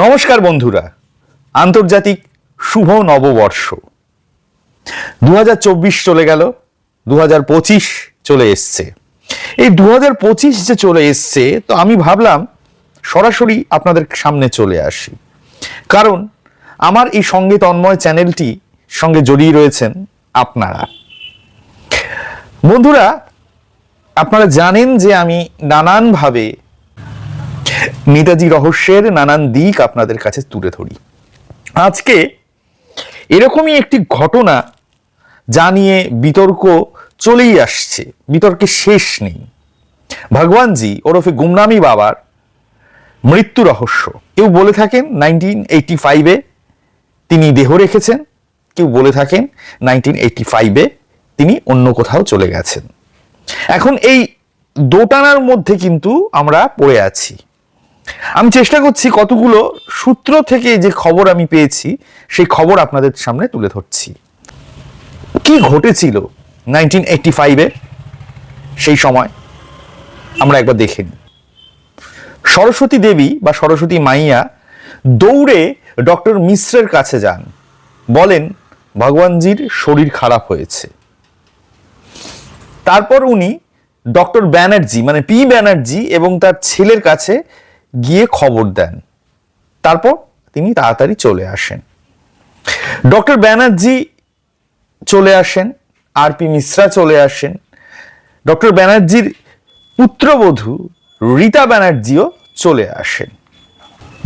নমস্কার বন্ধুরা, আন্তর্জাতিক শুভ নববর্ষ। দু হাজার চব্বিশ চলে গেল দু হাজার পঁচিশ চলে এসছে। এই দু হাজার পঁচিশ যে চলে এসছে, তো আমি ভাবলাম সরাসরি আপনাদের সামনে চলে আসি। কারণ আমার এই সঙ্গে তন্ময় চ্যানেলটি সঙ্গে জড়িয়ে রয়েছেন আপনারা। বন্ধুরা, আপনারা জানেন যে আমি নানানভাবে নেতাজি রহস্যের নানান দিক আপনাদের কাছে তুলে ধরি। আজকে এরকমই একটি ঘটনা যা নিয়ে বিতর্ক চলেই আসছে বিতর্কে শেষ নেই। ভগবানজি ওরফে গুমনামি বাবার মৃত্যু রহস্য। কেউ বলে থাকেন নাইনটিন এইটি ফাইভে তিনি দেহ রেখেছেন, কেউ বলে থাকেন নাইনটিন এইটি ফাইভে তিনি অন্য কোথাও চলে গেছেন। এখন এই দোটানার মধ্যে কিন্তু আমরা পড়ে আছি। আমি চেষ্টা করছি কতগুলো সূত্র থেকে যে খবর আমি পেয়েছি, সেই খবর আপনাদের সামনে তুলে ধরছি। কি ঘটেছিল নাইনটিন এইটটি ফাইভে সেই সময়? আমরা একবার দেখে নিই। সরস্বতী দেবী বা সরস্বতী মাইয়া দৌড়ে ডক্টর মিশ্রের কাছে যান। বলেন, ভগবানজির শরীর খারাপ হয়েছে। তারপর উনি ডক্টর ব্যানার্জি মানে পি ব্যানার্জি এবং তার ছেলের কাছে গিয়ে খবর দেন। তারপর তিনি তাড়াতাড়ি চলে আসেন। ডক্টর ব্যানার্জি চলে আসেন, আর পি মিশ্রা চলে আসেন। ডক্টর ব্যানার্জির পুত্রবধূ রীতা ব্যানার্জিও চলে আসেন।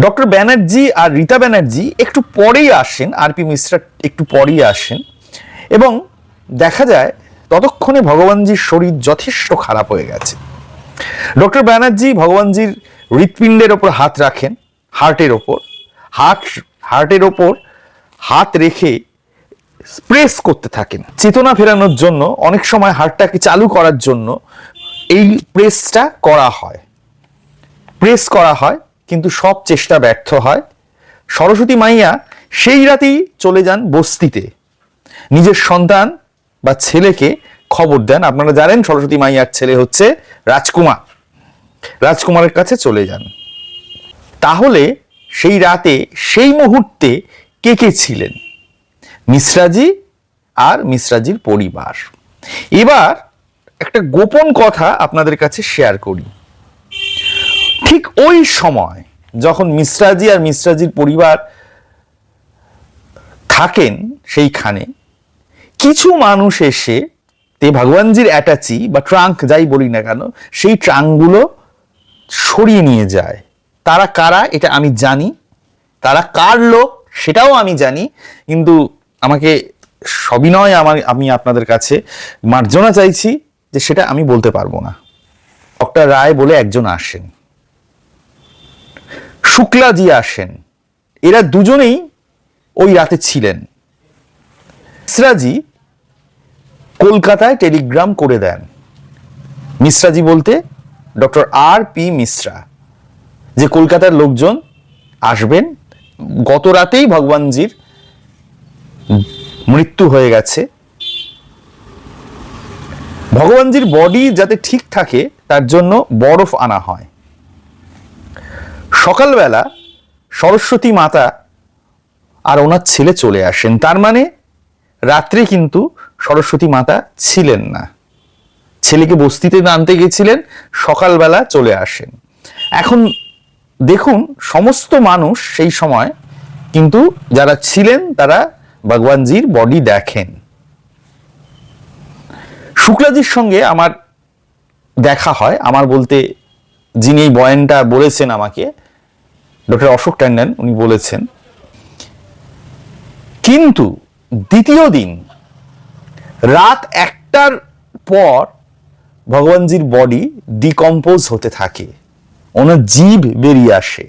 ডক্টর ব্যানার্জি আর রীতা ব্যানার্জি একটু পরেই আসেন, আর পি মিশ্রা একটু পরেই আসেন। এবং দেখা যায়, ততক্ষণে ভগবানজির শরীর যথেষ্ট খারাপ হয়ে গেছে। ডক্টর ব্যানার্জি ভগবানজির হৃৎপিণ্ডের ওপর হাত রাখেন, হার্টের ওপর। হার্ট হার্টের ওপর হাত রেখে প্রেস করতে থাকেন। চেতনা ফেরানোর জন্য, অনেক সময় হার্টটাকে চালু করার জন্য এই প্রেসটা করা হয়। প্রেস করা হয়, কিন্তু সব চেষ্টা ব্যর্থ হয়। সরস্বতী মাইয়া সেই রাতেই চলে যান বস্তিতে। নিজের সন্তান বা ছেলেকে খবর দেন। আপনারা জানেন, সরস্বতী মাইয়ার ছেলে হচ্ছে রাজকুমার। রাজকুমারের কাছে চলে যান। তাহলে সেই রাতে, সেই মুহূর্তে কে কে ছিলেন? মিশ্রাজি আর মিশ্রাজির পরিবার। এবার একটা গোপন কথা আপনাদের কাছে শেয়ার করি। ঠিক ওই সময় যখন মিশ্রাজি আর মিশ্রাজির পরিবার থাকেন সেইখানে, কিছু মানুষ এসে, তে ভগবানজির অ্যাটাচি বা ট্রাঙ্ক যাই বলি না কেন, সেই ট্রাঙ্কগুলো সরিয়ে নিয়ে যায়। তারা কারা? এটা আমি জানি। তারা কার লোক? সেটাও আমি জানি। কিন্তু আমাকে সবিনয় আমার, আমি আপনাদের কাছে মার্জনা চাইছি যে সেটা আমি বলতে পারব না। ডক্টর রায় বলে একজন আসেন। শুক্লাজি আসেন। এরা দুজনেই ওই রাতে ছিলেন। মিশ্রাজি কলকাতায় টেলিগ্রাম করে দেন। মিশ্রাজি বলতে ডক্টর আর পি মিশ্রা, যে কলকাতার লোকজন আসবেন। গত রাতেই ভগবানজির মৃত্যু হয়ে গেছে। ভগবানজির বডি যাতে ঠিক থাকে, তার জন্য বরফ আনা হয়। সকালবেলা সরস্বতী মাতা আর ওনার ছেলে চলে আসেন। তার মানে রাত্রে কিন্তু সরস্বতী মাতা ছিলেন না। ছেলেকে বস্তিতে আনতে গেছিলেন, সকালবেলা চলে আসেন। এখন দেখুন, সমস্ত মানুষ সেই সময় কিন্তু যারা ছিলেন, তারা ভগবানজির বডি দেখেন। শুক্লাজির সঙ্গে আমার দেখা হয়। আমার বলতে যিনি এই বয়ানটা বলেছেন আমাকে, ডক্টর অশোক ট্যান্ডন, উনি বলেছেন, কিন্তু দ্বিতীয় দিন, রাত একটার পর ভগবানজির বডি ডিকম্পোজ হতে থাকে, ওনার জীব বেরিয়ে আসে।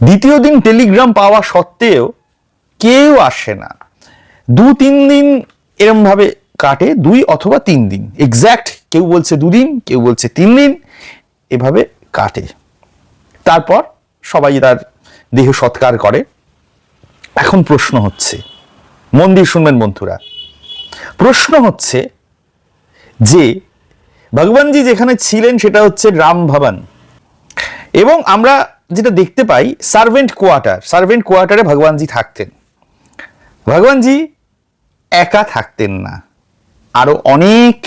দ্বিতীয় দিন টেলিগ্রাম পাওয়া সত্ত্বেও কেউ আসে না। দু তিন দিন এরম ভাবে কাটে, দুই অথবা তিন দিন। এক্স্যাক্ট কেউ বলছে দুদিন কেউ বলছে তিন দিন, এভাবে কাটে। তারপর সবাই তার দেহ সৎকার করে। এখন প্রশ্ন হচ্ছে মন দিয়ে শুনবেন বন্ধুরা, প্রশ্ন হচ্ছে যে ভগবানজি যেখানে ছিলেন সেটা হচ্ছে রাম ভবন। এবং আমরা যেটা দেখতে পাই সার্ভেন্ট কোয়ার্টার সার্ভেন্ট কোয়ার্টারে ভগবানজি থাকতেন। ভগবানজি একা থাকতেন না। আরও অনেক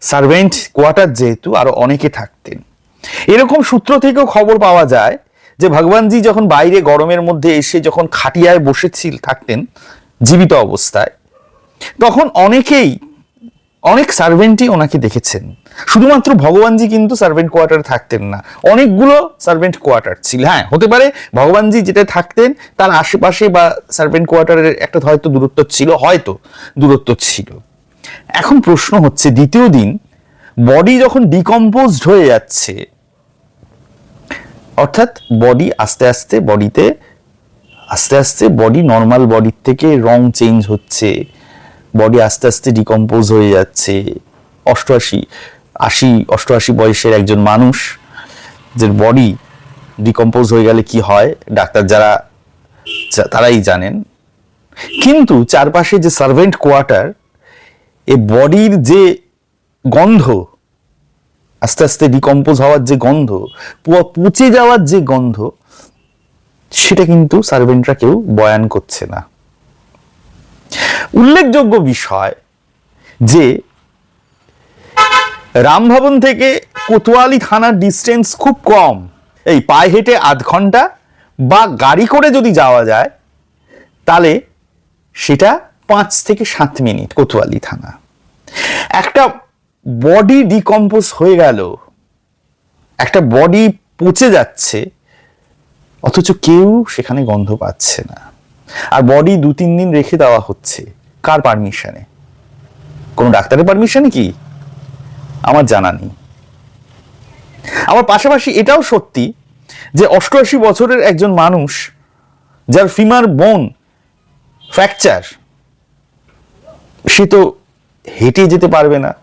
সার্ভেন্ট কোয়ার্টার যেহেতু, আরও অনেকে থাকতেন। এরকম সূত্র থেকেও খবর পাওয়া যায় যে ভগবানজি যখন বাইরে গরমের মধ্যে এসে যখন খাটিয়ায় বসেছিল, থাকতেন, জীবিত অবস্থায়, তখন অনেকেই অনেক সার্ভেন্টই ওনাকে দেখেছেন। শুধুমাত্র ভগবানজি কিন্তু সার্ভেন্ট কোয়ার্টারে থাকতেন না। অনেকগুলো সার্ভেন্ট কোয়ার্টার ছিল। হ্যাঁ হতে পারে ভগবানজি যেটা থাকতেন, তার আশেপাশে বা সার্ভেন্ট কোয়ার্টারের একটা হয়তো দূরত্ব ছিল, হয়তো দূরত্ব ছিল। এখন প্রশ্ন হচ্ছে, দ্বিতীয় দিন বডি যখন ডিকম্পোজড হয়ে যাচ্ছে, অর্থাৎ বডি আস্তে আস্তে বডিতে আস্তে আস্তে বডি নর্মাল বডির থেকে রং চেঞ্জ হচ্ছে। বডি আস্তে আস্তে ডিকম্পোজ হয়ে যাচ্ছে। অষ্টআশি, আশি, অষ্টআশি বয়সের একজন মানুষ যে বডি ডিকম্পোজ হয়ে গেলে কি হয়? ডাক্তার যারা তারাই জানেন। কিন্তু চারপাশে যে সার্ভেন্ট কোয়ার্টার এ বডির যে গন্ধ, আস্তে আস্তে ডিকম্পোজ হওয়ার যে গন্ধ পচে যাওয়ার যে গন্ধ, সেটা কিন্তু সার্ভেন্টরা কেউ বয়ান করছে না। উল্লেখযোগ্য বিষয় যে রামভবন থেকে কোতোয়ালি থানার ডিস্টেন্স খুব কম। এই পায়ে হেঁটে আধ ঘণ্টা বা গাড়ি করে যদি যাওয়া যায়, তাহলে সেটা পাঁচ থেকে সাত মিনিট কোতোয়ালি থানা। একটা বডি ডিকম্পোজ হয়ে গেল। একটা বডি পচে যাচ্ছে, অথচ কেউ সেখানে গন্ধ পাচ্ছে না। আর বডি দু তিন দিন রেখে দেওয়া হচ্ছে। কার পারমিশনে কোনো ডাক্তারের পারমিশনে কি? আমার জানা নেই। আমার পাশাপাশি এটাও সত্যি যে অষ্টআশি বছরের একজন মানুষ যার ফিমার বোন ফ্র্যাকচার সে তো হেঁটে যেতে পারবে না।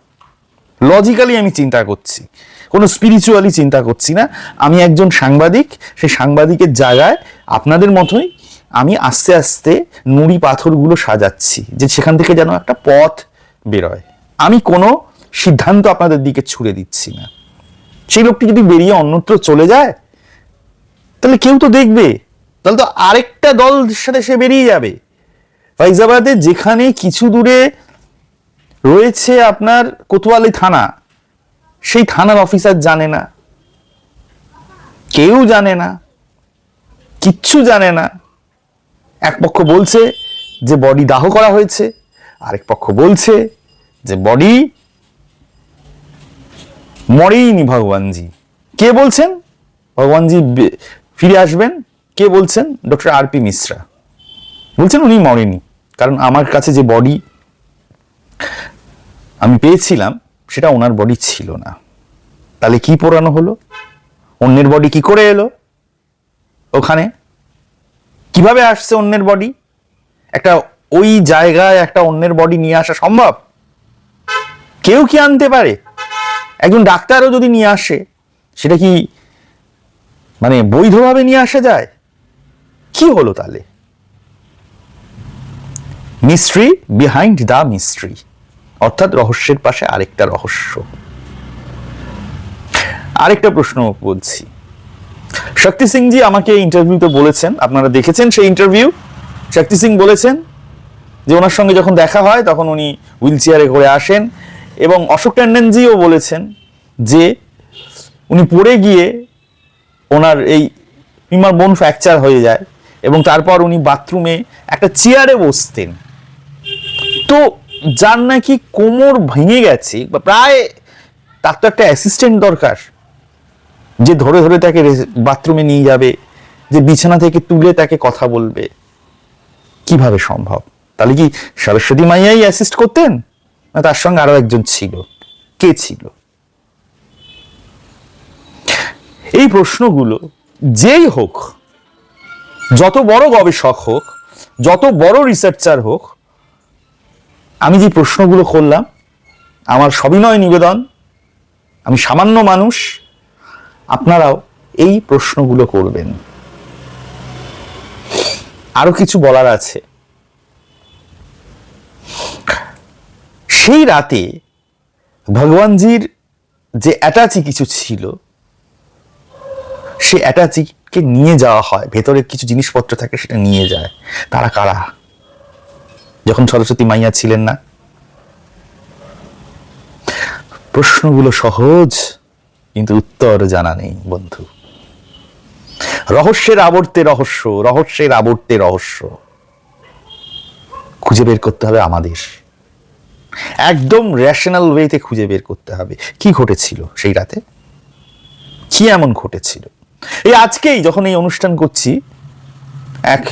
লজিক্যালি আমি চিন্তা করছি। কোনো স্পিরিচুয়ালি চিন্তা করছি না। আমি একজন সাংবাদিক সেই সাংবাদিকের জায়গায় আপনাদের মতোই আমি আস্তে আস্তে নুড়ি পাথরগুলো সাজাচ্ছি, যে সেখান থেকে যেন একটা পথ বেরোয়। আমি কোনো সিদ্ধান্ত আপনাদের দিকে ছুড়ে দিচ্ছি না। সেই লোকটি যদি বেরিয়ে অন্যত্র চলে যায়, তাহলে কেউ তো দেখবে। তাহলে তো আরেকটা দল সাথে সে বেরিয়ে যাবে। ফাইজাবাদে যেখানে কিছু দূরে রয়েছে আপনার কোতোয়ালি থানা, সেই থানার অফিসার জানে না। কেউ জানে না। কিচ্ছু জানে না। এক পক্ষ বলছে যে বডি দাহ করা হয়েছে, আরেক পক্ষ বলছে যে বডি মরেইনি ভগবানজি। কে বলছেন? ভগবানজি ফিরে আসবেন। কে বলছেন? Doctor R P Mishra. বলছেন উনি মরেনি, কারণ আমার কাছে যে বডি আমি পেয়েছিলাম, সেটা ওনার বডি ছিল না। তাহলে কি পোড়ানো হলো? অন্যের বডি কি করে এলো? ওখানে কীভাবে আসছে অন্যের বডি একটা ওই জায়গায় একটা অন্যের বডি নিয়ে আসা সম্ভব? কেউ কি আনতে পারে? একজন ডাক্তারও যদি নিয়ে আসে, সেটা কি মানে বৈধভাবে নিয়ে আসা যায়? কি হলো তাহলে? মিস্ট্রি বিহাইন্ড দ্য মিস্ট্রি অর্থাৎ রহস্যের পাশে আরেকটা রহস্য। আরেকটা প্রশ্ন বলছি। শক্তি সিংজি আমাকে ইন্টারভিউতে বলেছেন, আপনারা দেখেছেন সেই ইন্টারভিউ শক্তি সিং বলেছেন যে ওনার সঙ্গে যখন দেখা হয়, তখন উনি হুইল চেয়ারে করে আসেন এবং অশোক ট্যান্ডনজিও বলেছেন যে উনি পড়ে গিয়ে ওনার এই পিমার বোন ফ্র্যাকচার হয়ে যায় এবং তারপর উনি বাথরুমে একটা চেয়ারে বসতেন। তো যার নাকি কোমর ভেঙে গেছে, বা প্রায় তার তো একটা অ্যাসিস্ট্যান্ট দরকার। যে ধরে ধরে তাকে বাথরুমে নিয়ে যাবে, যে বিছানা থেকে তুলে তাকে কথা বলবে, কীভাবে সম্ভব? তাহলে কি সরস্বতী মাইয়াই অ্যাসিস্ট করতেন? না তার সঙ্গে আরও একজন ছিল? কে ছিল? এই প্রশ্নগুলো যেই হোক, যত বড় গবেষক হোক, যত বড় রিসার্চার হোক, আমি যে প্রশ্নগুলো করলাম, আমার সবিনয় নিবেদন, আমি সামান্য মানুষ আপনারাও এই প্রশ্নগুলো করবেন। আরও কিছু বলার আছে। সেই রাতে ভগবানজির যে অ্যাটাচি কিছু ছিল, সে অ্যাটাচি কে নিয়ে যাওয়া হয়। ভেতরে কিছু জিনিসপত্র থাকে, সেটা নিয়ে যায়। তারা কারা? যখন সরস্বতী মাইয়া ছিলেন না। প্রশ্নগুলো সহজ। কিন্তু উত্তর জানা নেই, বন্ধু। রহস্যের আবর্তে রহস্য, রহস্যের আবর্তে রহস্য। খুঁজে বের করতে হবে আমাদের। একদম রেশনাল ওয়েতে খুঁজে বের করতে হবে। কি ঘটেছিল সেই রাতে? কি এমন ঘটেছিল? এই আজকেই যখন এই অনুষ্ঠান করছি, এক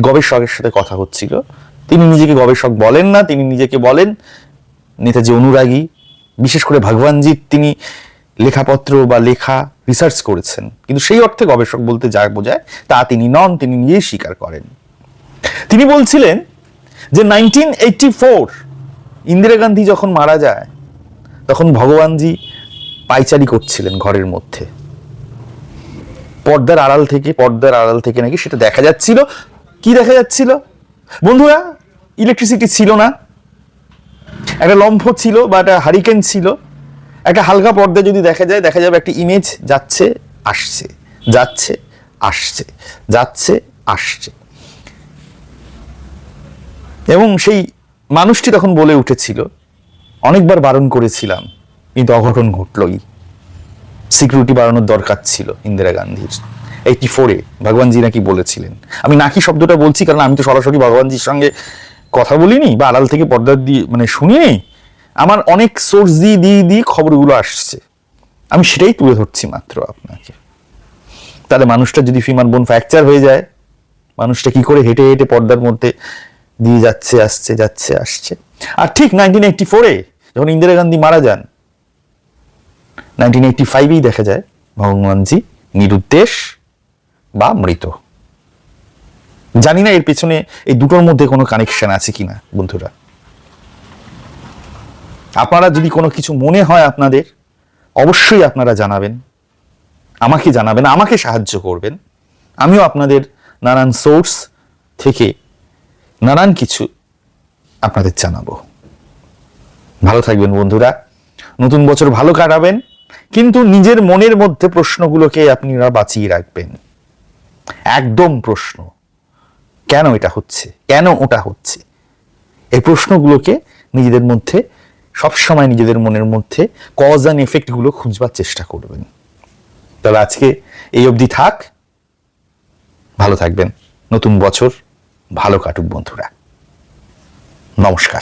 গবেষকের সাথে কথা হচ্ছিল। তিনি নিজেকে গবেষক বলেন না, তিনি নিজেকে বলেন, নেতাজি অনুরাগী, বিশেষ করে ভগবানজির তিনি লেখাপত্র বা লেখা রিসার্চ করেছেন। কিন্তু সেই অর্থে গবেষক বলতে যা বোঝায়, তা তিনি নন, তিনি নিজেই স্বীকার করেন। তিনি বলছিলেন যে nineteen eighty four Indira Gandhi যখন মারা যায়, তখন ভগবানজি পাইচারি করছিলেন ঘরের মধ্যে। পর্দার আড়াল থেকে, পর্দার আড়াল থেকে নাকি সেটা দেখা যাচ্ছিল। কি দেখা যাচ্ছিল? বন্ধুরা ইলেকট্রিসিটি ছিল না। একটা লম্ফ ছিল বা একটা হারিকেন ছিল। একটা হালকা পর্দা যদি দেখা যায়, দেখা যাবে একটা ইমেজ যাচ্ছে, আসছে যাচ্ছে আসছে যাচ্ছে, আসছে। এবং সেই মানুষটি তখন বলে উঠেছিল, অনেকবার বারণ করেছিলাম, কিন্তু অঘটন ঘটলই। সিকিউরিটি বাড়ানোর দরকার ছিল ইন্দিরা গান্ধীর। এইটি ফোরে ভগবানজি নাকি বলেছিলেন। আমি নাকি শব্দটা বলছি, কারণ আমি তো সরাসরি ভগবানজির সঙ্গে কথা বলিনি, বা আড়াল থেকে পর্দা দিয়ে মানে শুনিনি। আমার অনেক সোর্স দিয়ে দিয়ে দিয়ে খবরগুলো আসছে। আমি সেটাই তুলে ধরছি মাত্র আপনাকে। তাহলে মানুষটা যদি ফিমার বোন ফ্র্যাকচার হয়ে যায়, মানুষটা কি করে হেঁটে হেঁটে পর্দার মধ্যে দিয়ে যাচ্ছে, আসছে যাচ্ছে, আসছে? আর ঠিক নাইনটিন এইটটি ফোরে যখন ইন্দিরা গান্ধী মারা যান নাইনটিন এইটটি ফাইভেই দেখা যায়, ভগবানজি নিরুদ্দেশ বা মৃত। জানি না এর পেছনে এই দুটোর মধ্যে কোনো কানেকশন আছে কিনা, বন্ধুরা। আপনারা যদি কোনো কিছু মনে হয় আপনাদের, অবশ্যই আপনারা জানাবেন। আমাকে জানাবেন, আমাকে সাহায্য করবেন। আমিও আপনাদের নানান সোর্স থেকে নানান কিছু আপনাদের জানাব। ভালো থাকবেন বন্ধুরা। নতুন বছর ভালো কাটাবেন, কিন্তু নিজের মনের মধ্যে প্রশ্নগুলোকে আপনারা বাঁচিয়ে রাখবেন। একদম প্রশ্ন, কেন এটা হচ্ছে? কেন ওটা হচ্ছে? এই প্রশ্নগুলোকে নিজেদের মধ্যে সবসময় নিজেদের মনের মধ্যে কজ অ্যান্ড এফেক্টগুলো খুঁজবার চেষ্টা করবেন। তাহলে আজকে এই অবধি থাক। ভালো থাকবেন। নতুন বছর ভালো কাটুক বন্ধুরা। নমস্কার।